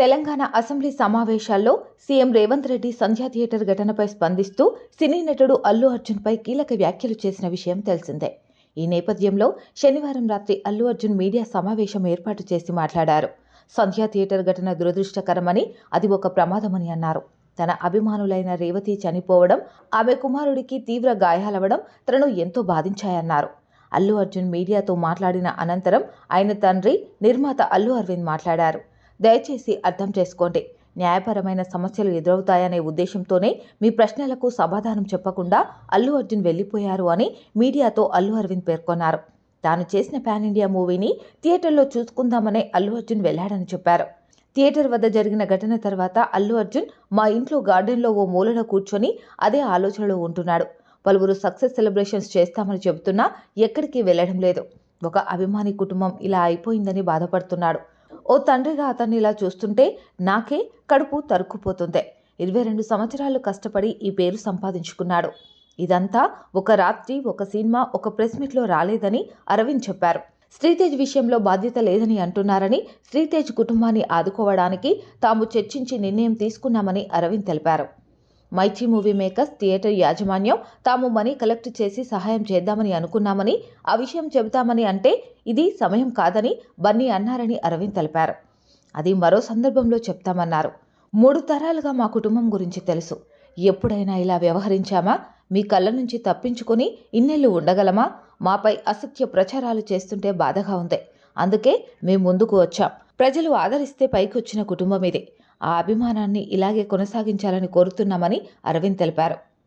Telangana assembly సమావేశాల్లో CM Revanth Reddy Sandhya theatre ఘటనపై స్పందిస్తూ సినీ నటుడు అల్లు అర్జున్పై కీలక వ్యాఖ్యలు చేసిన విషయం తెలిసిందే. ఈ నేపథ్యంలో శనివారం రాత్రి అల్లు అర్జున్ మీడియా సమావేశం ఏర్పాటు చేసి మాట్లాడారు. సంధ్యా థియేటర్ ఘటన దురదృష్టకరమని అది ఒక ప్రమాదమని అన్నారు. తన అభిమానులైన రేవతి చనిపోవడం ఆమె కుమారుడికి తీవ్ర గాయాలవడం తనను ఎంతో బాధించాయన్నారు. అల్లు అర్జున్ మీడియాతో మాట్లాడిన అనంతరం ఆయన తండ్రి నిర్మాత అల్లు అరవింద్ మాట్లాడారు. దయచేసి అర్థం చేసుకోండి. న్యాయపరమైన సమస్యలు ఎదురవుతాయనే ఉద్దేశంతోనే మీ ప్రశ్నలకు సమాధానం చెప్పకుండా అల్లు అర్జున్ వెళ్ళిపోయారు అని మీడియాతో అల్లు అరవింద్ పేర్కొన్నారు. తాను చేసిన పాన్ ఇండియా మూవీని థియేటర్లో చూసుకుందామనే అల్లు అర్జున్ వెళ్ళాడని చెప్పారు. థియేటర్ వద్ద జరిగిన ఘటన తర్వాత అల్లు అర్జున్ మా ఇంట్లో గార్డెన్లో ఓ మూలన కూర్చొని అదే ఆలోచనలో ఉంటున్నాడు. పలువురు సక్సెస్ సెలబ్రేషన్స్ చేస్తామని చెబుతున్నా ఎక్కడికి వెళ్ళడం లేదు. ఒక అభిమాని కుటుంబం ఇలా అయిపోయిందని బాధపడుతున్నాడు. ఓ తండ్రిగా అతన్ని ఇలా చూస్తుంటే నాకే కడుపు తరుక్కుపోతుంది. ఇరవై రెండు సంవత్సరాలు కష్టపడి ఈ పేరు సంపాదించుకున్నాడు. ఇదంతా ఒక రాత్రి ఒక సినిమా ఒక ప్రెస్ మీట్లో రాలేదని అరవింద్ చెప్పారు. శ్రీతేజ్ విషయంలో బాధ్యత లేదని అంటున్నారని శ్రీతేజ్ కుటుంబాన్ని ఆదుకోవడానికి తాము చర్చించి నిర్ణయం తీసుకున్నామని అరవింద్ తెలిపారు. మైచి మూవీ మేకర్స్ థియేటర్ యాజమాన్యం తాము మనీ కలెక్ట్ చేసి సహాయం చేద్దామని అనుకున్నామని ఆ విషయం చెబుతామని అంటే ఇది సమయం కాదని బన్నీ అన్నారని అరవింద్ తెలిపారు. అది మరో సందర్భంలో చెప్తామన్నారు. మూడు తరాలుగా మా కుటుంబం గురించి తెలుసు. ఎప్పుడైనా ఇలా వ్యవహరించామా? మీ కళ్ళ నుంచి తప్పించుకొని ఇన్నెళ్ళు ఉండగలమా? మాపై అసత్య ప్రచారాలు చేస్తుంటే బాధగా ఉంది. అందుకే మేము ముందుకు వచ్చాం. ప్రజలు ఆదరిస్తే పైకి వచ్చిన కుటుంబం ఇది. ఆ అభిమానాన్ని ఇలాగే కొనసాగించాలని కోరుతున్నామని అరవింద్ తెలిపారు.